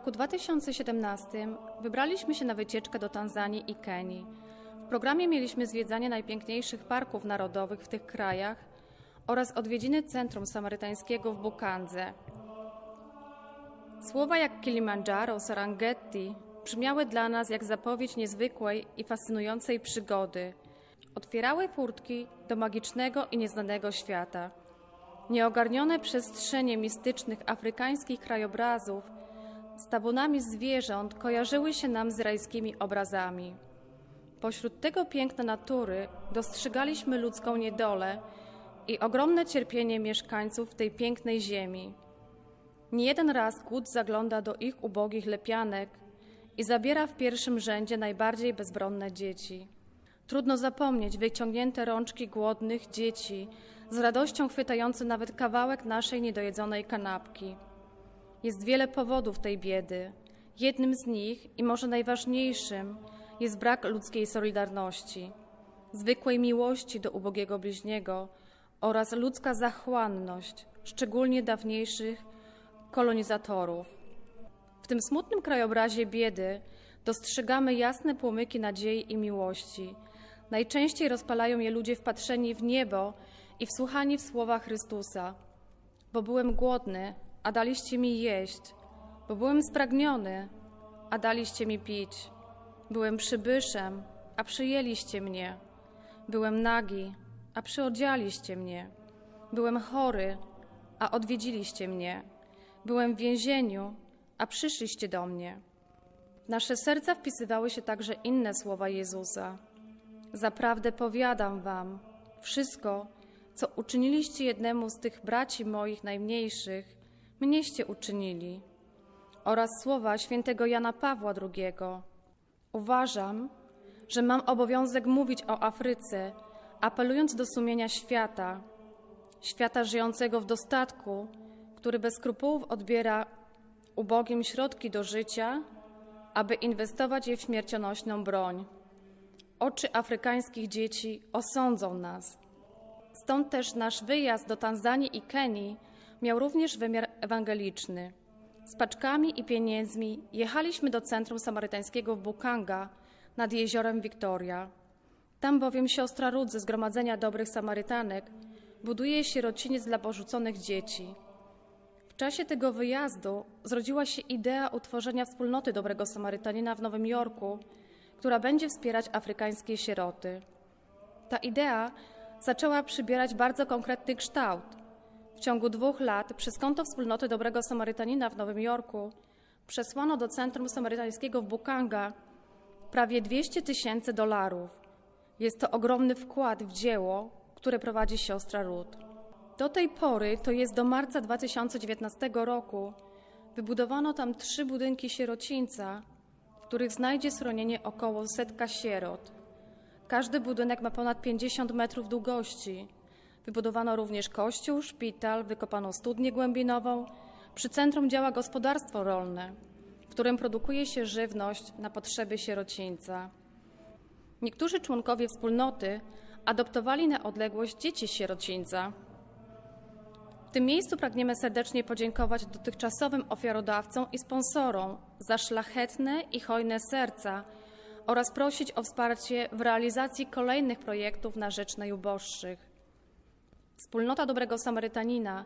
Roku 2017 wybraliśmy się na wycieczkę do Tanzanii i Kenii. W programie mieliśmy zwiedzanie najpiękniejszych parków narodowych w tych krajach oraz odwiedziny Centrum Samarytańskiego w Bukandze. Słowa jak Kilimandżaro, Serengeti brzmiały dla nas jak zapowiedź niezwykłej i fascynującej przygody. Otwierały furtki do magicznego i nieznanego świata. Nieogarnione przestrzenie mistycznych afrykańskich krajobrazów z tabunami zwierząt kojarzyły się nam z rajskimi obrazami. Pośród tego piękna natury dostrzegaliśmy ludzką niedolę i ogromne cierpienie mieszkańców tej pięknej ziemi. Niejeden raz głód zagląda do ich ubogich lepianek i zabiera w pierwszym rzędzie najbardziej bezbronne dzieci. Trudno zapomnieć wyciągnięte rączki głodnych dzieci, z radością chwytające nawet kawałek naszej niedojedzonej kanapki. Jest wiele powodów tej biedy. Jednym z nich, i może najważniejszym, jest brak ludzkiej solidarności, zwykłej miłości do ubogiego bliźniego oraz ludzka zachłanność, szczególnie dawniejszych kolonizatorów. W tym smutnym krajobrazie biedy dostrzegamy jasne płomyki nadziei i miłości. Najczęściej rozpalają je ludzie wpatrzeni w niebo i wsłuchani w słowa Chrystusa. Bo byłem głodny, a daliście mi jeść, bo byłem spragniony, a daliście mi pić. Byłem przybyszem, a przyjęliście mnie. Byłem nagi, a przyodzialiście mnie. Byłem chory, a odwiedziliście mnie. Byłem w więzieniu, a przyszliście do mnie. W nasze serca wpisywały się także inne słowa Jezusa. Zaprawdę powiadam wam, wszystko, co uczyniliście jednemu z tych braci moich najmniejszych, mnieście uczynili. Oraz słowa świętego Jana Pawła II. Uważam, że mam obowiązek mówić o Afryce, apelując do sumienia świata, świata żyjącego w dostatku, który bez skrupułów odbiera ubogim środki do życia, aby inwestować je w śmiercionośną broń. Oczy afrykańskich dzieci osądzą nas. Stąd też nasz wyjazd do Tanzanii i Kenii miał również wymiar ewangeliczny. Z paczkami i pieniędzmi jechaliśmy do centrum samarytańskiego w Bukanga nad jeziorem Wiktoria. Tam bowiem siostra Rud ze Zgromadzenia Dobrych Samarytanek buduje sierociniec dla porzuconych dzieci. W czasie tego wyjazdu zrodziła się idea utworzenia wspólnoty Dobrego Samarytanina w Nowym Jorku, która będzie wspierać afrykańskie sieroty. Ta idea zaczęła przybierać bardzo konkretny kształt. W ciągu dwóch lat przez konto Wspólnoty Dobrego Samarytanina w Nowym Jorku przesłano do Centrum Samarytańskiego w Bukanga prawie 200 tysięcy dolarów. Jest to ogromny wkład w dzieło, które prowadzi siostra Ruth. Do tej pory, to jest do marca 2019 roku, wybudowano tam trzy budynki sierocińca, w których znajdzie schronienie około setka sierot. Każdy budynek ma ponad 50 metrów długości. Wybudowano również kościół, szpital, wykopano studnię głębinową. Przy centrum działa gospodarstwo rolne, w którym produkuje się żywność na potrzeby sierocińca. Niektórzy członkowie wspólnoty adoptowali na odległość dzieci sierocińca. W tym miejscu pragniemy serdecznie podziękować dotychczasowym ofiarodawcom i sponsorom za szlachetne i hojne serca oraz prosić o wsparcie w realizacji kolejnych projektów na rzecz najuboższych. Wspólnota Dobrego Samarytanina,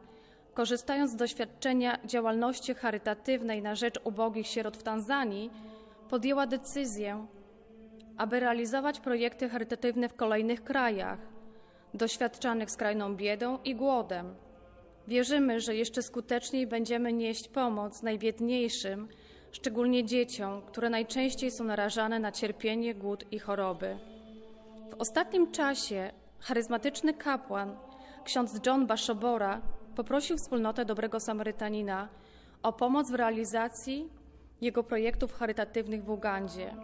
korzystając z doświadczenia działalności charytatywnej na rzecz ubogich sierot w Tanzanii, podjęła decyzję, aby realizować projekty charytatywne w kolejnych krajach, doświadczanych skrajną biedą i głodem. Wierzymy, że jeszcze skuteczniej będziemy nieść pomoc najbiedniejszym, szczególnie dzieciom, które najczęściej są narażane na cierpienie, głód i choroby. W ostatnim czasie charyzmatyczny kapłan, ksiądz John Bashobora, poprosił wspólnotę Dobrego Samarytanina o pomoc w realizacji jego projektów charytatywnych w Ugandzie.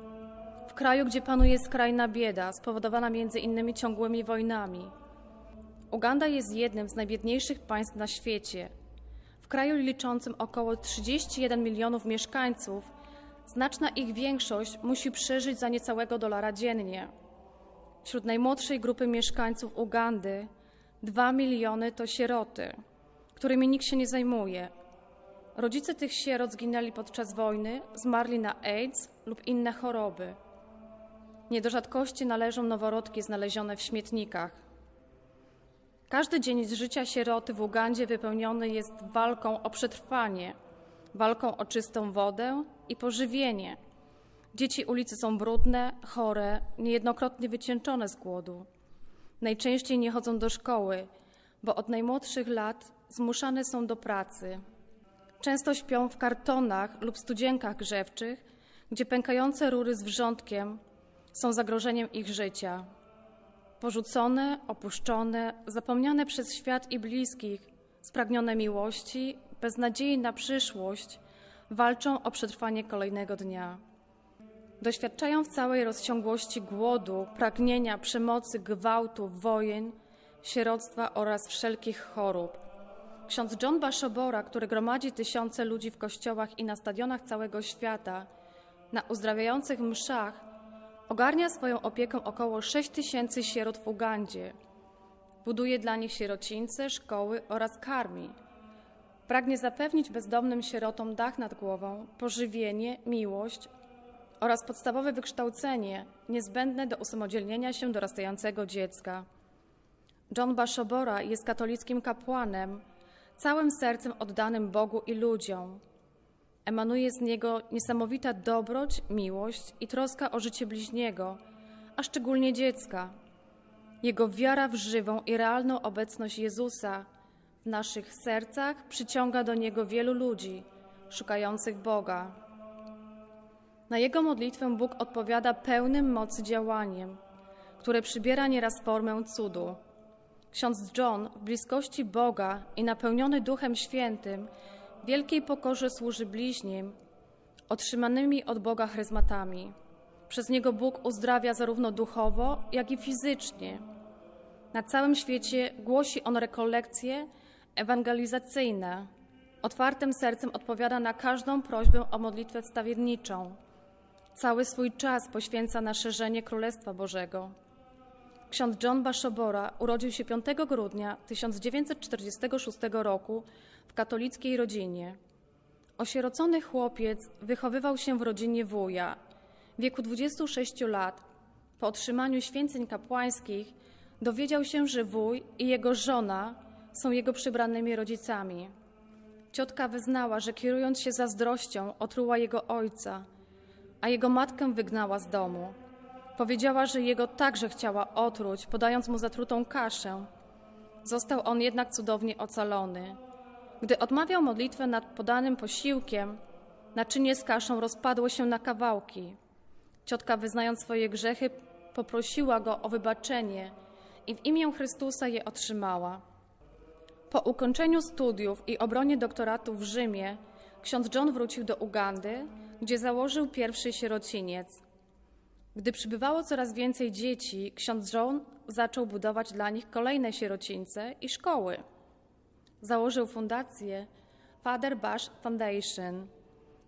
W kraju, gdzie panuje skrajna bieda, spowodowana między innymi ciągłymi wojnami. Uganda jest jednym z najbiedniejszych państw na świecie. W kraju liczącym około 31 milionów mieszkańców, znaczna ich większość musi przeżyć za niecałego dolara dziennie. Wśród najmłodszej grupy mieszkańców Ugandy 2 miliony to sieroty, którymi nikt się nie zajmuje. Rodzice tych sierot zginęli podczas wojny, zmarli na AIDS lub inne choroby. Nie do rzadkości należą noworodki znalezione w śmietnikach. Każdy dzień z życia sieroty w Ugandzie wypełniony jest walką o przetrwanie, walką o czystą wodę i pożywienie. Dzieci ulicy są brudne, chore, niejednokrotnie wycieńczone z głodu. Najczęściej nie chodzą do szkoły, bo od najmłodszych lat zmuszane są do pracy. Często śpią w kartonach lub studzienkach grzewczych, gdzie pękające rury z wrzątkiem są zagrożeniem ich życia. Porzucone, opuszczone, zapomniane przez świat i bliskich, spragnione miłości, bez nadziei na przyszłość, walczą o przetrwanie kolejnego dnia. Doświadczają w całej rozciągłości głodu, pragnienia, przemocy, gwałtu, wojen, sieroctwa oraz wszelkich chorób. Ksiądz John Bashobora, który gromadzi tysiące ludzi w kościołach i na stadionach całego świata, na uzdrawiających mszach, ogarnia swoją opieką około 6 tysięcy sierot w Ugandzie. Buduje dla nich sierocińce, szkoły oraz karmi. Pragnie zapewnić bezdomnym sierotom dach nad głową, pożywienie, miłość oraz podstawowe wykształcenie niezbędne do usamodzielnienia się dorastającego dziecka. John Bashobora jest katolickim kapłanem, całym sercem oddanym Bogu i ludziom. Emanuje z niego niesamowita dobroć, miłość i troska o życie bliźniego, a szczególnie dziecka. Jego wiara w żywą i realną obecność Jezusa w naszych sercach przyciąga do niego wielu ludzi szukających Boga. Na jego modlitwę Bóg odpowiada pełnym mocy działaniem, które przybiera nieraz formę cudu. Ksiądz John w bliskości Boga i napełniony Duchem Świętym wielkiej pokorze służy bliźnim, otrzymanymi od Boga charyzmatami. Przez niego Bóg uzdrawia zarówno duchowo, jak i fizycznie. Na całym świecie głosi on rekolekcje ewangelizacyjne. Otwartym sercem odpowiada na każdą prośbę o modlitwę wstawienniczą. Cały swój czas poświęca na szerzenie Królestwa Bożego. Ksiądz John Bashobora urodził się 5 grudnia 1946 roku w katolickiej rodzinie. Osierocony chłopiec wychowywał się w rodzinie wuja. W wieku 26 lat, po otrzymaniu święceń kapłańskich, dowiedział się, że wuj i jego żona są jego przybranymi rodzicami. Ciotka wyznała, że kierując się zazdrością, otruła jego ojca, a jego matkę wygnała z domu. Powiedziała, że jego także chciała otruć, podając mu zatrutą kaszę. Został on jednak cudownie ocalony. Gdy odmawiał modlitwę nad podanym posiłkiem, naczynie z kaszą rozpadło się na kawałki. Ciotka, wyznając swoje grzechy, poprosiła go o wybaczenie i w imię Chrystusa je otrzymała. Po ukończeniu studiów i obronie doktoratu w Rzymie, ksiądz John wrócił do Ugandy, gdzie założył pierwszy sierociniec. Gdy przybywało coraz więcej dzieci, ksiądz John zaczął budować dla nich kolejne sierocińce i szkoły. Założył fundację Father Bash Foundation,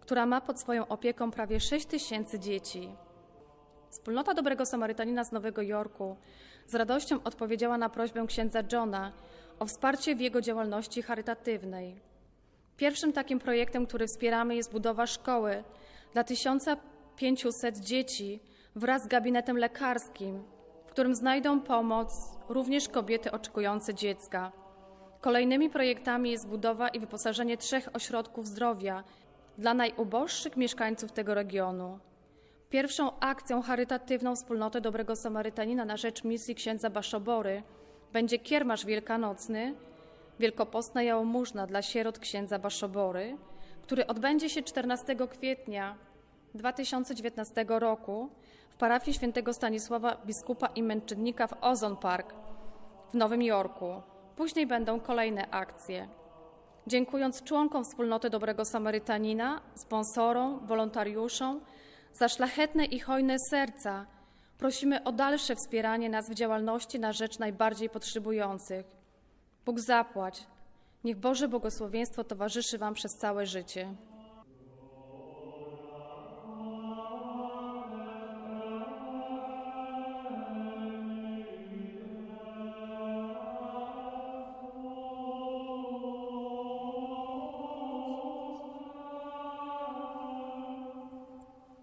która ma pod swoją opieką prawie 6 tysięcy dzieci. Wspólnota Dobrego Samarytanina z Nowego Jorku z radością odpowiedziała na prośbę księdza Johna o wsparcie w jego działalności charytatywnej. Pierwszym takim projektem, który wspieramy, jest budowa szkoły dla 1500 dzieci wraz z gabinetem lekarskim, w którym znajdą pomoc również kobiety oczekujące dziecka. Kolejnymi projektami jest budowa i wyposażenie trzech ośrodków zdrowia dla najuboższych mieszkańców tego regionu. Pierwszą akcją charytatywną Wspólnoty Dobrego Samarytanina na rzecz misji księdza Baszobory będzie kiermasz wielkanocny, wielkopostna jałmużna dla sierot księdza Baszobory, który odbędzie się 14 kwietnia 2019 roku w parafii świętego Stanisława biskupa i męczennika w Ozone Park w Nowym Jorku. Później będą kolejne akcje. Dziękując członkom Wspólnoty Dobrego Samarytanina, sponsorom, wolontariuszom za szlachetne i hojne serca, prosimy o dalsze wspieranie nas w działalności na rzecz najbardziej potrzebujących. Bóg zapłać. Niech Boże błogosławieństwo towarzyszy Wam przez całe życie.